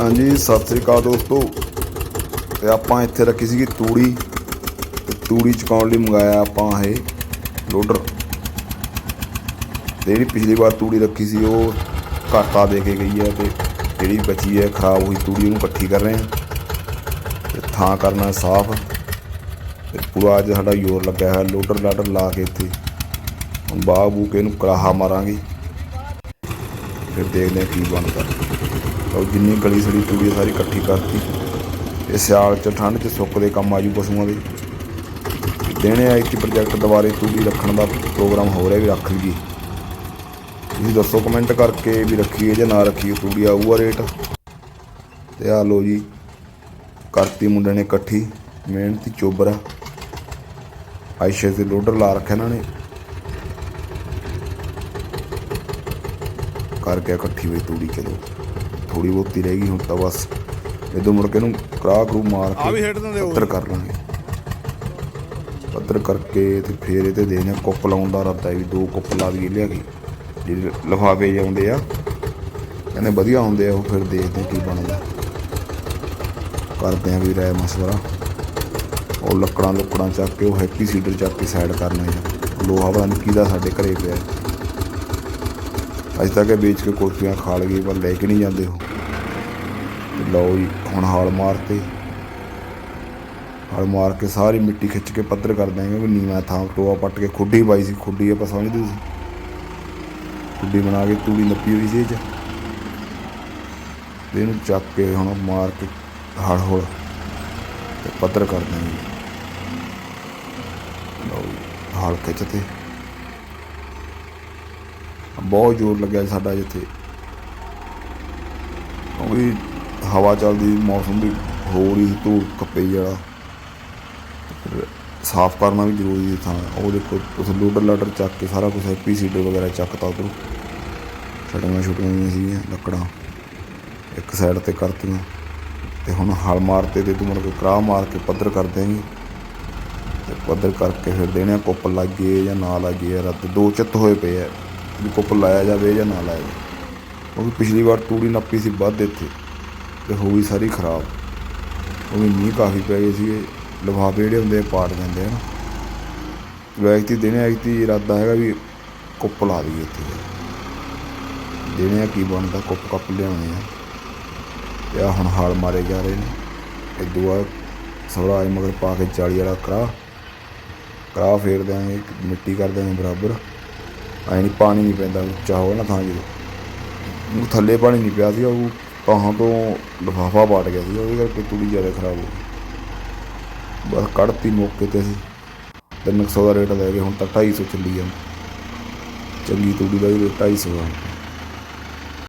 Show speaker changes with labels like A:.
A: ਹਾਂਜੀ, ਸਤਿ ਸ੍ਰੀ ਅਕਾਲ ਦੋਸਤੋ। ਤੇ ਆਪਾਂ ਇੱਥੇ ਰੱਖੀ ਸੀਗੀ ਤੂੜੀ। ਤੇ ਤੂੜੀ ਚੁਕਾਉਣ ਲਈ ਮੰਗਾਇਆ ਆਪਾਂ ਇਹ ਲੋਡਰ। ਤੇ ਜਿਹੜੀ ਪਿਛਲੀ ਵਾਰ ਤੂੜੀ ਰੱਖੀ ਸੀ, ਉਹ ਘਾਟਾ ਦੇ ਕੇ ਗਈ ਹੈ ਤੇ ਜਿਹੜੀ ਬਚੀ ਹੈ, ਖਰਾਬ ਹੋਈ ਤੂੜੀ, ਉਹਨੂੰ ਇਕੱਠੀ ਕਰ ਰਹੇ ਹਾਂ। ਤੇ ਥਾਂ ਕਰਨਾ ਸਾਫ਼। ਤੇ ਪੂਰਾ ਅੱਜ ਸਾਡਾ ਜ਼ੋਰ ਲੱਗਿਆ ਹੋਇਆ, ਲੋਡਰ ਲਾਡਰ ਲਾ ਕੇ ਇੱਥੇ। ਹੁਣ ਬਾਹ ਬੂ ਕੇ ਇਹਨੂੰ ਕਰਾਹਾ ਮਾਰਾਂਗੇ। ਫਿਰ ਦੇਖਦੇ ਹਾਂ ਕੀ ਬਣਦਾ। ਉਹ ਜਿੰਨੀ ਗਲੀ ਸੜੀ ਤੂੜੀ ਸਾਰੀ ਇਕੱਠੀ ਕਰਤੀ। ਇਹ ਸਿਆਲ ਚ ਠੰਡ ਚ ਸੁੱਕ ਦੇ ਕੰਮ ਆਜੂ ਪਸ਼ੂਆਂ ਦੇ। ਦੇਣੇ ਆ ਇੱਕ ਪ੍ਰੋਜੈਕਟ ਦੁਬਾਰੇ ਤੂੜੀ ਰੱਖਣ ਦਾ ਪ੍ਰੋਗਰਾਮ ਹੋ ਰਿਹਾ ਵੀ ਰੱਖ ਲਈਏ। ਤੁਸੀਂ ਦੱਸੋ ਕਮੈਂਟ ਕਰਕੇ ਵੀ ਰੱਖੀਏ ਜਾਂ ਨਾ ਰੱਖੀਏ ਤੂੜੀ, ਆਊਗਾ ਰੇਟ ਤੇ ਆ ਲੋ ਜੀ, ਕਰਤੀ ਮੁੰਡੇ ਨੇ ਇਕੱਠੀ, ਮਿਹਨਤੀ ਚੋਬਰਾ। ਆਇਸ਼ੇ ਦੇ ਲੋਡਰ ਲਾ ਰੱਖਿਆ ਇਹਨਾਂ ਨੇ। ਕਰਕੇ ਇਕੱਠੀ ਹੋਈ ਤੂੜੀ ਚਲੋ। ਥੋੜੀ ਬਹੁਤੀ ਰਹਿ ਗਈ ਹੁਣ ਤਾਂ ਬਸ ਇਦੋਂ ਮੁੜ ਕੇ ਇਹਨੂੰ ਕਰਾ ਕਰੂ ਮਾਰ
B: ਆ ਵੀ
A: ਕੇ
B: ਹਿੱਟ ਦਿੰਦੇ ਹੋ।
A: ਪੱਤਰ ਕਰ ਲਾਂਗੇ। ਪੱਤਰ ਕਰਕੇ ਤੇ ਫੇਰ ਇਹ ਤੇ ਦੇਣੇ ਕੁੱਪ ਲਾਉਣ ਦਾ ਰੱਦਾ ਵੀ ਦੋ ਕੁੱਪ ਲਾ ਦਈਏ ਲਿਆ ਕੇ। ਜਿਹੜੇ ਲਿਫਾਫੇ ਜਾਂਦੇ ਆ ਕਹਿੰਦੇ ਵਧੀਆ ਹੁੰਦੇ ਆ ਉਹ ਫਿਰ ਦੇਖਦੇ ਆ ਕੀ ਬਣਦਾ। ਕਰਦੇ ਆ ਵੀ ਰਾਏ ਮਸ਼ਵਰਾ। ਉਹ ਲੱਕੜਾਂ ਲੁੱਕੜਾਂ ਚੱਕ ਕੇ ਉਹ ਹੈਪੀ ਸੀਡਰ ਚੱਕ ਕੇ ਸਾਈਡ ਕਰਨਾ ਹੈ ਲੋਹਾ ਨਹੀਂ ਕਿਹਦਾ ਸਾਡੇ ਘਰੇ ਪਿਆ। ਅੱਜ ਤੱਕ ਇਹ ਵੇਚ ਕੇ ਕੁਲਫੀਆਂ ਖਾ ਲਈਏ ਪਰ ਲੈ ਕੇ ਨਹੀਂ ਜਾਂਦੇ ਉਹ। ਲਓ ਜੀ ਹੁਣ ਹਾਲ ਮਾਰਤੇ। ਹਾਲ ਮਾਰ ਕੇ ਸਾਰੀ ਮਿੱਟੀ ਖਿੱਚ ਕੇ ਪੱਧਰ ਕਰ ਦਾਂਗੇ ਵੀ ਨੀਵਾਂ ਥਾਂ ਟੋਆ ਪੱਟ ਕੇ ਖੁੱਡੀ ਪਾਈ ਸੀ ਖੁੱਡੀ ਆਪਾਂ ਸਮਝਦੇ ਸੀ। ਖੁੱਡੀ ਬਣਾ ਕੇ ਤੂੜੀ ਨੱਪੀ ਹੋਈ ਸੀ ਇਹ 'ਚ। ਇਹਨੂੰ ਚੱਕ ਕੇ ਹੁਣ ਮਾਰ ਕੇ ਹੜ ਹੋਲ ਤੇ ਪੱਧਰ ਕਰ ਦਾਂਗੇ ਲਓ ਜੀ, ਹਾਲ ਖਿੱਚਤੇ। ਬਹੁਤ ਜ਼ੋਰ ਲੱਗਿਆ ਸਾਡਾ ਜਿੱਥੇ। ਉਹ ਵੀ ਹਵਾ ਚੱਲਦੀ, ਮੌਸਮ ਦੀ ਹੋਰ ਹੀ ਧੂੜ ਕੱਪੇ ਵਾਲਾ। ਫਿਰ ਸਾਫ਼ ਕਰਨਾ ਵੀ ਜ਼ਰੂਰੀ ਹੈ ਥਾਂ। ਉਹ ਦੇਖੋ ਉਸ ਲੋਡਰ ਲਾਡਰ ਚੱਕ ਕੇ ਸਾਰਾ ਕੁਝ ਹੈਪੀ ਸੀਡਰ ਵਗੈਰਾ ਚੱਕਤਾ ਉਧਰੋਂ। ਛਟੀਆਂ ਛੁਟੀਆਂ ਹੋਈਆਂ ਸੀਗੀਆਂ, ਲੱਕੜਾਂ। ਇੱਕ ਸਾਈਡ ਤੇ ਕਰਤੀਆਂ। ਤੇ ਹੁਣ ਹਲ ਮਾਰਤੇ ਤੇ ਤੂੰ ਮੁੜ ਕੇ ਕਰਾਹ ਮਾਰ ਕੇ ਪੱਧਰ ਕਰ ਦੇਂਗੇ ਤੇ ਪੱਧਰ ਕਰਕੇ ਫਿਰ ਦੇਣੇ ਆ, ਕੁੱਪ ਗਏ ਜਾਂ ਨਾ ਲੱਗ ਗਏ ਰੱਦ ਦੋ ਚਿੱਤ ਹੋਏ ਪਏ ਆ। ਵੀ ਕੁੱਪ ਲਾਇਆ ਜਾਵੇ ਜਾਂ ਨਾ ਲਾਇਆ ਜਾਵੇ। ਉਹ ਵੀ ਪਿਛਲੀ ਵਾਰ ਤੂੜੀ ਨੱਪੀ ਸੀ ਵੱਧ ਇੱਥੇ, ਤੇ ਹੋ ਗਈ ਸਾਰੀ ਖਰਾਬ। ਉਹ ਵੀ ਮੀਂਹ ਕਾਫੀ ਪੈ ਗਏ ਸੀ ਲਿਫਾਫੇ ਜਿਹੜੇ ਹੁੰਦੇ ਆ ਪਾੜ ਜਾਂਦੇ ਆ ਨਾ। ਵਿਅਕਤੀ ਦੇਣੇ ਐਕਤੀ ਇਰਾਦਾ ਹੈਗਾ ਵੀ ਕੁੱਪ ਲਾ ਦਈਏ ਇੱਥੇ। ਦੇਣੇ ਆ ਕੀ ਬਣਦਾ, ਕੁੱਪ ਕੱਪ ਲਿਆਉਣੇ ਆ। ਤੇ ਆ ਹੁਣ ਹਾਲ ਮਾਰੇ ਜਾ ਰਹੇ ਨੇ। ਇਹ ਦੁਆ ਸੌੜਾ ਆਏ ਮਗਰ ਪਾ ਕੇ 40 ਵਾਲਾ ਕਰਾ ਕਰਾ ਫੇਰ ਦਿਆਂਗੇ, ਮਿੱਟੀ ਕਰ ਦਿਆਂਗੇ ਬਰਾਬਰ। ਐ ਨਹੀਂ ਪਾਣੀ ਨਹੀਂ ਪੈਂਦਾ, ਉੱਚਾ ਹੋਵੇ ਨਾ ਥਾਂ ਜਦੋਂ ਉਹ ਥੱਲੇ ਪਾਣੀ ਨਹੀਂ ਪਿਆ ਸੀ ਉਹ ਕਹਾਂ ਤੋਂ ਲਿਫਾਫਾ ਪਾਟ ਗਿਆ ਸੀ ਉਹਦੇ ਕਰਕੇ ਤੂੜੀ ਜ਼ਿਆਦਾ ਖਰਾਬ ਹੋ ਗਈ। ਬਸ ਕੱਢਤੀ ਮੌਕੇ ਤੇ ਅਸੀਂ। 300 ਦਾ ਰੇਟ ਲੈ ਗਏ ਹੁਣ ਤਾਂ 250 ਚੱਲੀ ਜਾਂਦਾ। ਚੰਗੀ ਤੂੜੀ ਦਾ ਵੀ 250 ਆ।